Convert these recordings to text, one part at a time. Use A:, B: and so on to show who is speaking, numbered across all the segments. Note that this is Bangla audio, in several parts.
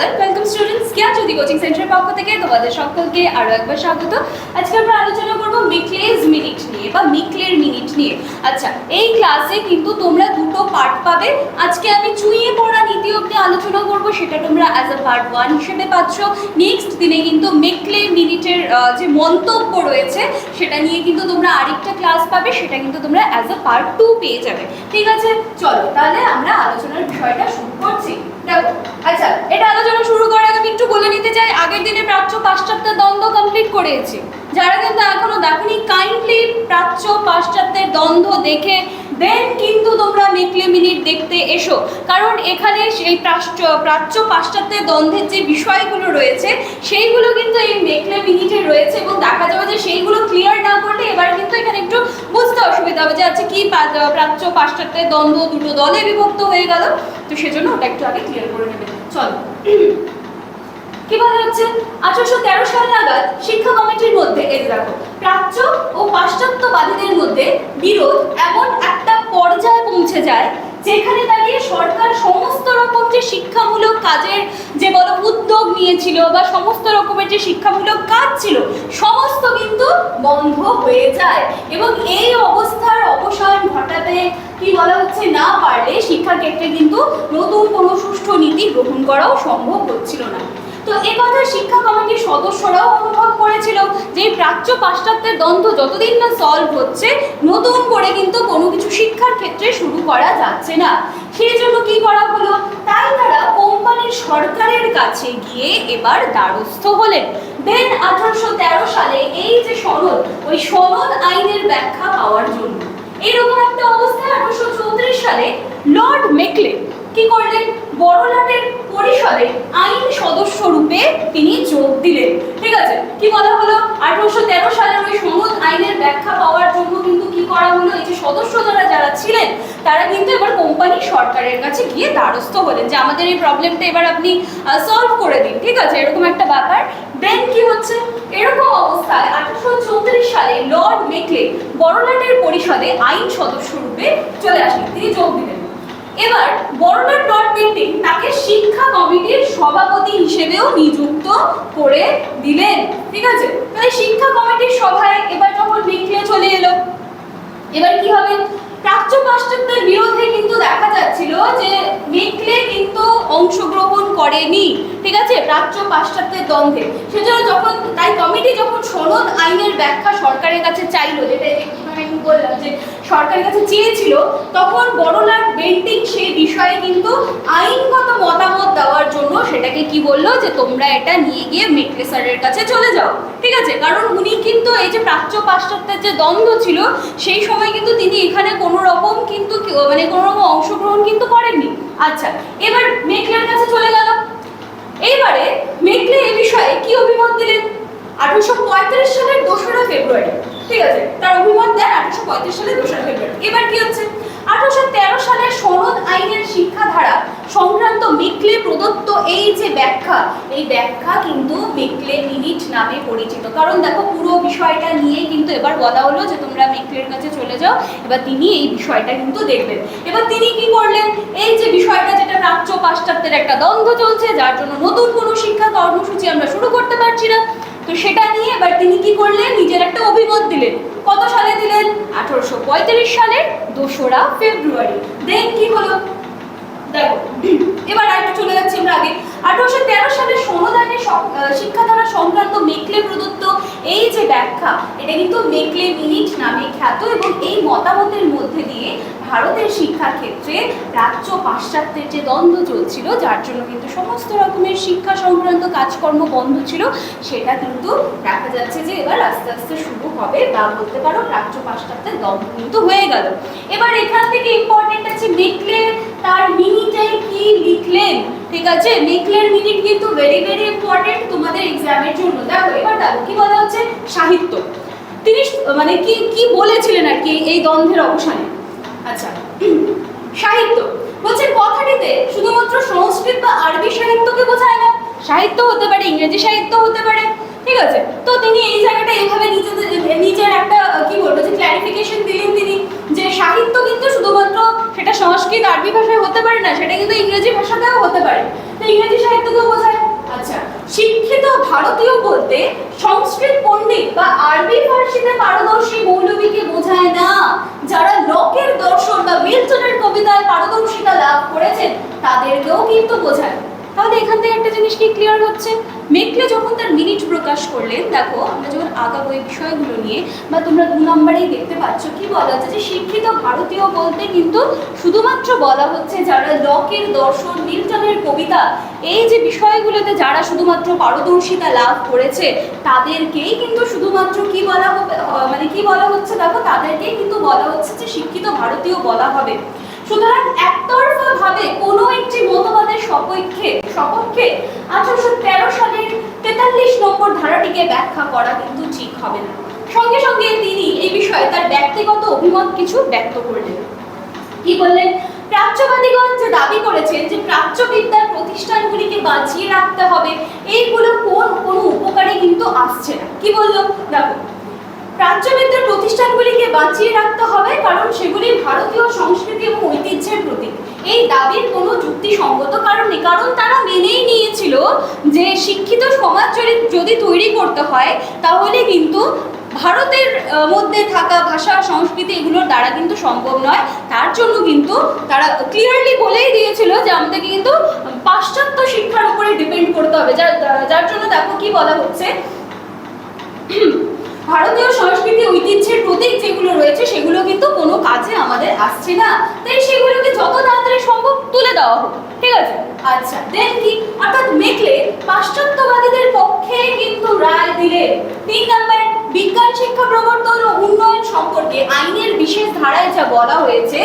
A: হ্যালো ওয়েলকাম স্টুডেন্টস জ্ঞান জ্যোতি কোচিং সেন্টারের পক্ষ থেকে তোমাদের সকলকে আরও একবার স্বাগত। আজকে আমরা আলোচনা করব মিকলেজ মিনিট নিয়ে বা মিকলের মিনিট নিয়ে। আচ্ছা এই ক্লাসে কিন্তু তোমরা দুটো পার্ট পাবে। আজকে আমি চুইয়ে পড়া নীতি অব্দি আলোচনা করব, সেটা তোমরা অ্যাজ আ পার্ট ওয়ান হিসেবে পাচ্ছ। নেক্সট দিনে কিন্তু মেকলে মিনিটের যে মন্তব্য রয়েছে, সেটা নিয়ে কিন্তু তোমরা আরেকটা ক্লাস পাবে, সেটা কিন্তু তোমরা অ্যাজ আ পার্ট টু পেয়ে যাবে। ঠিক আছে? চলো, তাহলে আমরা আলোচনার বিষয়টা শুরু করছি। দেখো আচ্ছা এটা আলোচনা শুরু করার আমি একটু বলে নিতে চাই, আগের দিনে প্রাচ্য পাশ্চাত্যের দ্বন্দ্ব কমপ্লিট করেছি। যারা কিন্তু এখনও দেখনি কাইন্ডলি প্রাচ্য পাশ্চাত্যের দ্বন্দ্ব দেখে দেন কিন্তু তোমরা মেকলে মিনিট দেখতে এসো। কারণ এখানে সেই প্রাচ্য প্রাচ্য পাশ্চাত্যের দ্বন্দ্বের যে বিষয়গুলো রয়েছে, সেইগুলো কিন্তু এই মেকলে মিনিটে রয়েছে এবং দেখা যাবে যে সেইগুলো ক্লিয়ার না করলে এবার কিন্তু এখানে একটু বুঝতে অসুবিধা হবে যে আচ্ছা কি প্রাচ্য পাশ্চাত্যের দ্বন্দ্ব দুটো দলে বিভক্ত হয়ে গেল? তো সেজন্য ওটা একটু আগে ক্লিয়ার করে নেবে। চলো। কি বলা হচ্ছে? আঠারোশো তেরো সাল নাগাদ শিক্ষা কমিটির মধ্যে, এই দেখো, প্রাচ্য ও পাশ্চাত্যবাদীদের মধ্যে বিরোধ এমন পর্যায়ে পৌঁছে যায়, যেখানে দাঁড়িয়ে সরকার সমস্ত রকম যে শিক্ষামূলক কাজের যে বলো উদ্যোগ নিয়েছিল বা সমস্ত রকমের যে শিক্ষামূলক কাজ ছিল, সমস্ত কিন্তু বন্ধ হয়ে যায়। এবং এই অবস্থার অবসান ঘটাতে কি বলা হচ্ছে, না পারলে শিক্ষাক্ষেত্রে কিন্তু নতুন কোনো সুষ্ঠু নীতি গ্রহণ করাও সম্ভব হচ্ছিল না। তো এ কথা শিক্ষা কমিটির সদস্যরাও অনুভব করেছিল যে প্রাচ্য পাশ্চাত্যের দ্বন্দ্ব যতদিন না সলভ হচ্ছে, নতুন করে কিন্তু কোনো কিছু শিক্ষার ক্ষেত্রে শুরু করা যাচ্ছে না। সেই জন্য কি করা হলো? তাই তারা কোম্পানির সরকারের কাছে গিয়ে এবার দ্বারস্থ হলেন। দেন আঠারোশো তেরো সালে এই যে সনদ, ওই সনদ আইনের ব্যাখ্যা পাওয়ার জন্য। এরকম একটা অবস্থায় আঠারোশো চৌত্রিশ সালে লর্ড মেকলে কি করলেন? বড়লাটের পরিষদে আইন সদস্য রূপে তিনি যোগ দিলেন। ঠিক আছে? কি বলা হলো? আঠারোশো তেরো সালের ওই সনদ আইনের ব্যাখ্যা পাওয়ার জন্য কিন্তু কি করা হলো? এই যে সদস্য যারা যারা ছিলেন, তারা কিন্তু এবার কোম্পানি সরকারের কাছে গিয়ে দ্বারস্থ হলেন যে আমাদের এই প্রবলেমটা এবার আপনি সলভ করে দিন। ঠিক আছে? এরকম একটা ব্যাপার। দেন কি হচ্ছে? এরকম অবস্থায় আঠারোশো চৌত্রিশ সালে লর্ড মেকলে বড়লাটের পরিষদে আইন সদস্য রূপে চলে আসেন তিনি যোগ দিলেন। এবার বড়লাট লর্ড পেন্টিং তাকে শিক্ষা কমিটির সভাপতি হিসেবেও নিযুক্ত করে দিলেন। ঠিক আছে? তাহলে শিক্ষা কমিটির সভায় এবার যখন মেকলে চলে এলো। এবার কি হবে? প্রাচ্য পাশ্চাত্যের বিরোধে কিন্তু দেখা যাচ্ছিল যে মেকলে কিন্তু অংশগ্রহণ করেনি। ঠিক আছে? প্রাচ্য পাশ্চাত্যের দ্বন্দ্বে। সেজন্য যখন, তাই কমিটি যখন সনদ আইনের ব্যাখ্যা সরকারের কাছে চাইলো, যেটা বললাম যে সরকারের কাছে চেয়েছিল, তখন বড়লাট বেন্টিং সেই বিষয়ে কিন্তু আইনগত মতামত দেওয়ার জন্য সেটাকে কি বলল যে তোমরা এটা নিয়ে গিয়ে মেকলে স্যারের কাছে চলে যাও। ঠিক আছে? কারণ উনি কিন্তু এই যে প্রাচ্য পাশ্চাত্যের যে দ্বন্দ্ব ছিল, সেই সময় কিন্তু তিনি এখানে কোনো রকম কিন্তু মানে কোনো রকম অংশগ্রহণ কিন্তু করেননি। আচ্ছা এবার মেকলের কাছে চলে গেল। এইবারে মেকলে এই বিষয়ে কি অভিমত দিলেন? আঠারোশো পঁয়ত্রিশ সালের দোসরা ফেব্রুয়ারি। ঠিক আছে, তার অভিমত দেন আঠারোশো পঁয়ত্রিশ সালের দোসরা ফেব্রুয়ারি এবার কি হচ্ছে? আঠারোশো তেরো সালের সনদ আইনের শিক্ষাধারা সংক্রান্ত মেকলে প্রদত্ত এই যে ব্যাখ্যা, এই ব্যাখ্যা কিন্তু মেকলে মিনিট নামে পরিচিত। কারণ দেখো, পুরো বিষয়টা নিয়ে কিন্তু এবার বলা হলো যে তোমরা মেকলের কাছে চলে যাও, এবার তিনি এই বিষয়টা কিন্তু দেখবেন। এবার তিনি কি করলেন? এই যে বিষয়টা যেটা প্রাচ্য পাশ্চাত্যের একটা দ্বন্দ্ব চলছে, যার জন্য নতুন কোনো শিক্ষা কর্মসূচি আমরা শুরু করতে পারছি না। তো সেটা নিয়ে এবার তিনি কি করলেন? নিজের একটা অভিমত দিলেন। কত সালে দিলেন? আঠারোশো পঁয়ত্রিশ সালের দোসরা ফেব্রুয়ারি। দেন কি হলো? দেখো, এবার আর চলে যাচ্ছি আমরা আগে। আঠারোশো তেরো সালে সনদানে শিক্ষাধারা সংক্রান্ত মেকলে প্রদত্ত এই যে ব্যাখ্যা, এটা কিন্তু মেকলে মিনিট নামে খ্যাত এবং এই মতামতের মধ্যে দিয়ে ভারতের শিক্ষার ক্ষেত্রে প্রাচ্য পাশ্চাত্যের যে দ্বন্দ্ব চলছিল, যার জন্য কিন্তু সমস্ত রকমের শিক্ষা সংক্রান্ত কাজকর্ম বন্ধ ছিল, সেটা কিন্তু দেখা যাচ্ছে যে এবার আস্তে আস্তে শুরু হবে বা বলতে পারো প্রাচ্য পাশ্চাত্যের দ্বন্দ্ব কিন্তু হয়ে গেল। এবার এখান থেকে ইম্পর্টেন্ট আছে মেকলে তার মিনিটে কি লিখলেন? ঠিক আছে? মেকলের মিনিট কিন্তু ভেরি ভেরি ইম্পর্টেন্ট তোমাদের এক্সামের জন্য। দেখো, এবার দেখো, কি বলা হচ্ছে? সাহিত্য। তিনি মানে কি কি বলেছিলেন আর কি এই দ্বন্দ্বের অবসানে? আচ্ছা সাহিত্য। বলছে, কথাটিতে শুধুমাত্র সংস্কৃত বা আরবি সাহিত্যকে বোঝায় না, সাহিত্য হতে পারে, ইংরেজি সাহিত্য হতে পারে, ঠিক আছে? তো তিনি এই জায়গাটা এইভাবে নিজেদের, নিজের একটা, কি বলব, যে ক্ল্যারিফিকেশন দিলেন তিনি। যে সাহিত্য কিন্তু শুধুমাত্র সেটা সংস্কৃত, আরবি ভাষায় হতে পারে না, সেটা কিন্তু ইংরেজি ভাষাতেও হতে পারে। তো ইংরেজি সাহিত্যকেও বোঝায়? আচ্ছা শিক্ষিত ভারতীয় বলতে সংস্কৃত পণ্ডিত বা আরবি ফার্সিতে পারদর্শী মৌলবীকে বোঝায় না। যারা লোকের দর্শন বা মিল্টনের কবিতায় পারদর্শিতা লাভ করেছেন, তাদেরকেও কিন্তু বোঝায়। তাহলে এখান থেকে একটা জিনিস কি ক্লিয়ার হচ্ছে? মেকলে যখন তার মিনিট প্রকাশ করলেন, দেখো, আমরা যখন আগাবো এই বিষয়গুলো নিয়ে, বা তোমরা দু নম্বরেই দেখতে পাচ্ছ, কি বলা হচ্ছে যে শিক্ষিত ভারতীয় বলতে কিন্তু শুধুমাত্র বলা হচ্ছে যারা লকের দর্শন, মিল্টনের কবিতা, এই যে বিষয়গুলোতে যারা শুধুমাত্র পারদর্শিতা লাভ করেছে, তাদেরকেই কিন্তু শুধুমাত্র কি বলা হবে মানে কি বলা হচ্ছে, দেখো, তাদেরকেই কিন্তু বলা হচ্ছে যে শিক্ষিত ভারতীয় বলা হবে। সুতরাং একতরফা ভাবে কোনো একটি সপক্ষে আঠারোশো তেরো সালের তেতাল্লিশ নম্বর ধারাটিকে ব্যাখ্যা করা কিন্তু ঠিক হবে না। সঙ্গে সঙ্গে তিনি এই বিষয়ে তার ব্যক্তিগত অভিমত কিছু ব্যক্ত করলেন। কি বললেন? প্রাচ্যবাদীগণ যে দাবি করেছেন যে প্রাচ্যবিদ্যার প্রতিষ্ঠানগুলিকে বাঁচিয়ে রাখতে হবে, এইগুলো কোন, কোনো উপকারে কিন্তু আসছে না। কি বলল? দেখো, প্রাচ্যবিদ্যার প্রতিষ্ঠানগুলিকে বাঁচিয়ে রাখতে হবে কারণ সেগুলি ভারতীয় সংস্কৃতি এবং ঐতিহ্যের প্রতীক। এই দাবির কোনো যুক্তিসঙ্গত কারণ নেই। কারণ তারা মেনেই নিয়েছিল যে শিক্ষিত সমাজ যদি যদি তৈরি করতে হয়, তাহলে কিন্তু ভারতের মধ্যে থাকা ভাষা, সংস্কৃতি এগুলোর দ্বারা কিন্তু সম্ভব নয়। তার জন্য কিন্তু তারা ক্লিয়ারলি বলেই দিয়েছিল যে আমাদেরকে কিন্তু পাশ্চাত্য শিক্ষার উপরে ডিপেন্ড করতে হবে। যার যার জন্য দেখো কি বলা হচ্ছে ভারতীয় সংস্কৃতি ঐতিহ্যের প্রতীক যেগুলো রয়েছে সেগুলো কিন্তু কোনো কাজে আমাদের আসছে না। তাই সেগুলোকে যত তাড়াতাড়ি সম্ভব তুলে দেওয়া হোক ঠিক আছে? আচ্ছা। দেন কি? অর্থাৎ মেকলে পাশ্চাত্যবাদীদের পক্ষে কিন্তু রায় দিলেন তিন নম্বরে বিজ্ঞান শিক্ষা প্রবর্তন ও উন্নয়ন সম্পর্কে আইনের বিশেষ ধারায় যা বলা হয়েছে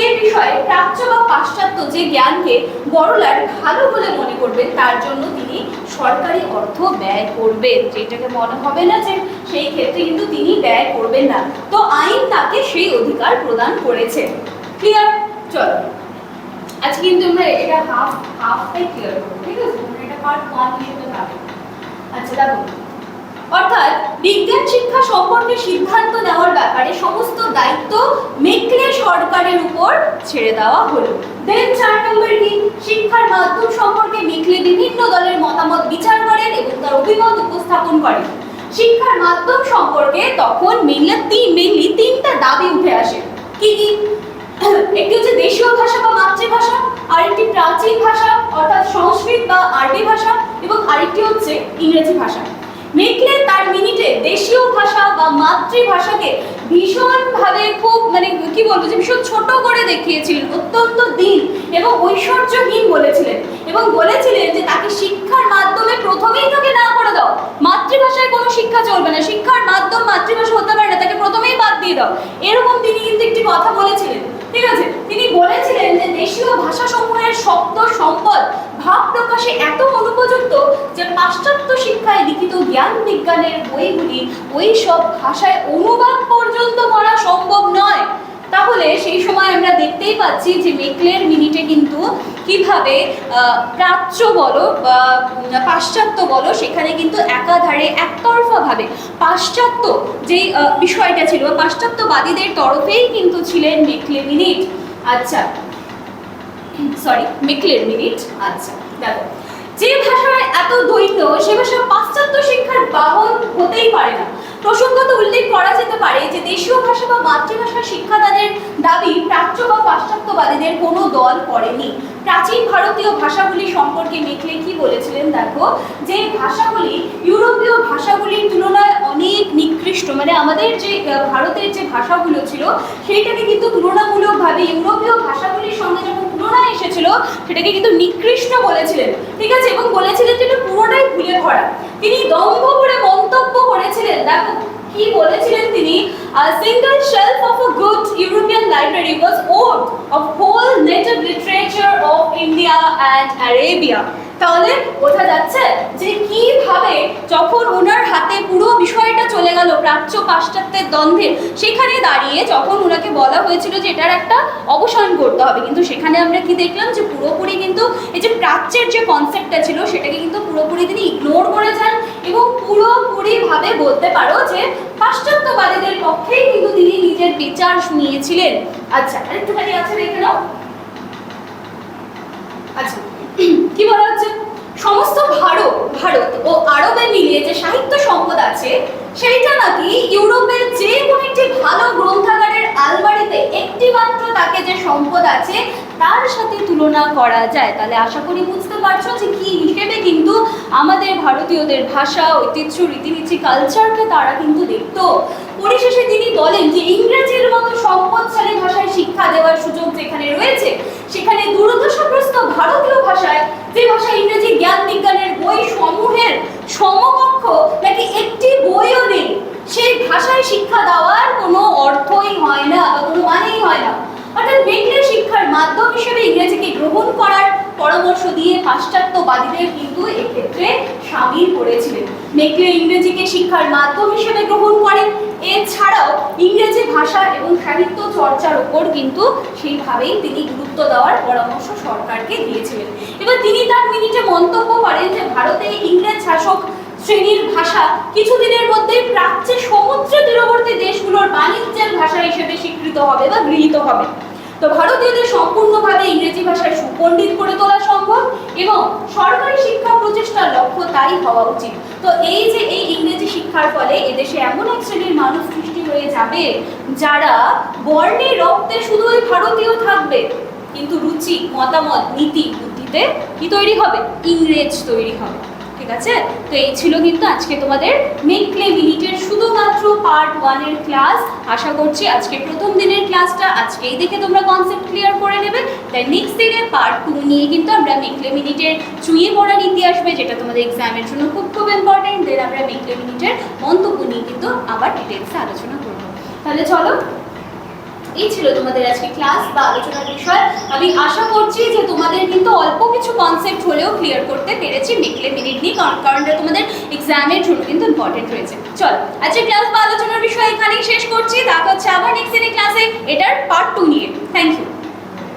A: সেই বিষয়ে প্রাচ্য বা পাশ্চাত্য যে জ্ঞানকে বড়লাট ভালো বলে মনে করবেন, তার জন্য তিনি সরকারি অর্থ ব্যয় করবেন, যেটাকে মনে হবে না যে সেই ক্ষেত্রে কিন্তু তিনি ব্যয় করবেন না। তো আইন তাকে সেই অধিকার প্রদান করেছে। ক্লিয়ার চলো। আজকে কিন্তু আমরা এটা হাফ হাফটাই ক্লিয়ার করব, ঠিক আছে? এটা পার্ট ওয়ান হিসেবে ভাবে আচ্ছা দেখো। অর্থাৎ বিজ্ঞান শিক্ষা সম্পর্কে সিদ্ধান্ত নেওয়ার ব্যাপারে সমস্ত দায়িত্ব মেকলে সরকারের উপর ছেড়ে দেওয়া হলো। দেন চার নম্বর কি? শিক্ষার মাধ্যম সম্পর্কে মেকলে বিভিন্ন দলের মতামত বিচার করেন এবং তার অভিমত উপস্থাপন করেন। শিক্ষার মাধ্যম সম্পর্কে তখন মেনলি তিন মেনলি তিনটা দাবি উঠে আসে। কি কি? একটি হচ্ছে দেশীয় ভাষা বা মাতৃভাষা, আরেকটি প্রাচীন ভাষা, অর্থাৎ সংস্কৃত বা আরবি ভাষা, এবং আরেকটি হচ্ছে ইংরেজি ভাষা। মেকলে তার মিনিটে দেশীয় ভাষা বা মাতৃভাষাকে ভীষণভাবে খুব মানে কি বলব যে ভীষণ ছোট করে দেখিয়েছিলেন, অত্যন্ত দিন এবং ঐশ্বর্যহীন বলেছিলেন এবং বলেছিলেন যে তাকে শিক্ষার মাধ্যমে প্রথমেই তোকে না করে দাও। মাতৃভাষায় কোনো শিক্ষা চলবে না। শিক্ষার মাধ্যম মাতৃভাষা হতে পারে না তাকে প্রথমেই বাদ দিয়ে দাও এরকম তিনি কিন্তু একটি কথা বলেছিলেন। ঠিক আছে? তিনি বলেছিলেন যে দেশীয় ভাষা সমূহের শব্দ সম্পদ ভাব প্রকাশে এত অনুপযুক্ত যে পাশ্চাত্য শিক্ষায় লিখিত জ্ঞান বিজ্ঞানের বইগুলি ওই সব ভাষায় অনুবাদ পর্যন্ত করা সম্ভব নয়। তাহলে সেই সময় আমরা দেখতেই পাচ্ছি যে মেকলের মিনিটে কিন্তু কীভাবে প্রাচ্য বলো বা পাশ্চাত্য বলো, সেখানে কিন্তু একাধারে একতরফাভাবে পাশ্চাত্য যে বিষয়টা ছিল পাশ্চাত্যবাদীদের তরফেই কিন্তু ছিলেন মেকলে মিনিট আচ্ছা সরি মেকলের মিনিট আচ্ছা দেখো, যে ভাষায় এত দৈন্য, সে ভাষা পাশ্চাত্য শিক্ষার বাহন হতেই পারে না। প্রসঙ্গত উল্লেখ করা যেতে পারে যে দেশীয় ভাষা বা মাতৃভাষা শিক্ষাদানের দাবি প্রাচ্য বা পাশ্চাত্যবাদীদের কোনো দল করেনি। প্রাচীন ভারতীয় ভাষাগুলি সম্পর্কে মেকলে কি বলেছিলেন, দেখো, যে ভাষাগুলি ইউরোপীয় ভাষাগুলির তুলনায় অনেক নিকৃষ্ট। মানে আমাদের যে ভারতের যে ভাষাগুলো ছিল, সেইটাকে কিন্তু তুলনামূলকভাবে ইউরোপীয় ভাষাগুলির সঙ্গে যখন তুলনায় এসেছিল, সেটাকে কিন্তু নিকৃষ্ট বলেছিলেন। ঠিক আছে? এবং বলেছিলেন যে এটা পুরোটাই ভুলে ভরা। তিনি দম্ভ করে করেছিলেন? দেখো, কি বলেছিলেন তিনি? Single shelf of a good European library was worth of whole native literature of India and Arabia তাহলে বোঝা যাচ্ছে যে কীভাবে যখন ওনার হাতে পুরো বিষয়টা চলে গেল, প্রাচ্য পাশ্চাত্যের দ্বন্দ্বে, সেখানে দাঁড়িয়ে যখন ওনাকে বলা হয়েছিল যে এটার একটা অবসান করতে হবে, কিন্তু সেখানে আমরা কি দেখলাম যে পুরোপুরি কিন্তু এই যে প্রাচ্যের যে কনসেপ্টটা ছিল, সেটাকে কিন্তু পুরোপুরি তিনি ইগনোর করে যান এবং পুরোপুরিভাবে বলতে পারো যে পাশ্চাত্যবাদীদের পক্ষেই কিন্তু তিনি নিজের বিচার শুনিয়েছিলেন। আচ্ছা আরেকটুখানি আছে দেখে নাও। আচ্ছা কি বলা হচ্ছে? সমস্ত ভারত ভারত ও আরবে মিলিয়ে যে সাহিত্য সম্পদ আছে, সেইটা নাকি ইউরোপের যে কোনো একটি ভালো গ্রন্থাগারের আলমারিতে একটি মাত্র তাকে যে সম্পদ আছে, তার সাথে তুলনা করা যায়। তাহলে আশা করি বুঝতে পারছ যে কি হিসেবে কিন্তু আমাদের ভারতীয়দের ভাষা, ঐতিহ্য, রীতিনীতি কালচারকে তারা কিন্তু দেখতো। পরিশেষে তিনি বলেন যে ইংরেজির মতো সম্পদশালী ভাষায় শিক্ষা দেওয়ার সুযোগ যেখানে রয়েছে, সেখানে দুর্দশাগ্রস্ত ভারতীয় ভাষায়, যে ভাষা ইংরেজি জ্ঞান বিজ্ঞানের বই সমূহের সমকক্ষ, নাকি একটি বইও নেই। সেই ভাষায় শিক্ষা দেওয়ার কোনো অর্থই হয় না বা কোনো মানেই হয় না। অর্থাৎ মেঘলে শিক্ষার মাধ্যম হিসেবে ইংরেজিকে গ্রহণ করার পরামর্শ দিয়ে পাশ্চাত্যবাদীদের কিন্তু এক্ষেত্রে সামিল করেছিলেন। মেকলে ইংরেজিকে শিক্ষার মাধ্যম হিসেবে গ্রহণ করেন এছাড়াও ইংরেজি ভাষা এবং সাহিত্য চর্চার উপর কিন্তু সেইভাবেই তিনি গুরুত্ব দেওয়ার পরামর্শ সরকারকে দিয়েছিলেন। এবার তিনি তার মিনিটে মন্তব্য করেন যে, ভারতে ইংরেজ শাসক শ্রেণির ভাষা কিছুদিনের মধ্যেই প্রাচ্যে সমুদ্র তীরবর্তী দেশগুলোর বাণিজ্যের ভাষা হিসেবে স্বীকৃত হবে বা গৃহীত হবে। তো ভারতীয়দের সম্পূর্ণভাবে ইংরেজি ভাষায় সুপণ্ডিত করে তোলা সম্ভব এবং সরকারি শিক্ষা প্রচেষ্টার লক্ষ্য তাই হওয়া উচিত। তো এই যে এই ইংরেজি শিক্ষার ফলে এদেশে এমন এক শ্রেণির মানুষ সৃষ্টি হয়ে যাবে যারা বর্ণে রক্তে শুধু ওই ভারতীয় থাকবে, কিন্তু রুচি, মতামত, নীতি, বুদ্ধিতে কি তৈরি হবে? ইংরেজ তৈরি হবে। ঠিক আছে? তো এই ছিল কিন্তু আজকে তোমাদের মেকলে মিনিটের শুধুমাত্র পার্ট ওয়ানের ক্লাস আশা করছি আজকে প্রথম দিনের ক্লাসটা আজকেই দেখে তোমরা কনসেপ্ট ক্লিয়ার করে নেবে। তাই নেক্সট দিনের পার্ট টু নিয়ে কিন্তু আমরা মেকলে মিনিটের চুইয়ে পড়া নীতি আসবে, যেটা তোমাদের এক্সামের জন্য খুব খুব ইম্পর্টেন্ট দেন আমরা মেকলে মিনিটের মন্তব্য নিয়ে কিন্তু আবার ডিটেলসে আলোচনা করব। তাহলে চলো এই ছিল তোমাদের আজকে ক্লাস বা আলোচনার বিষয়। আমি আশা করছি যে তোমাদের কিন্তু অল্প কিছু কনসেপ্ট হলেও ক্লিয়ার করতে পেরেছি। মিকলে মিনিট নিয়ে কারণ তোমাদের এক্সামের জন্য কিন্তু ইম্পর্টেন্ট রয়েছে। চল, আজকে ক্লাস বা আলোচনার বিষয় এখানেই শেষ করছি। দেখা হচ্ছে আবার নেক্সট দিনের ক্লাসে এটার পার্ট টু নিয়ে। Thank you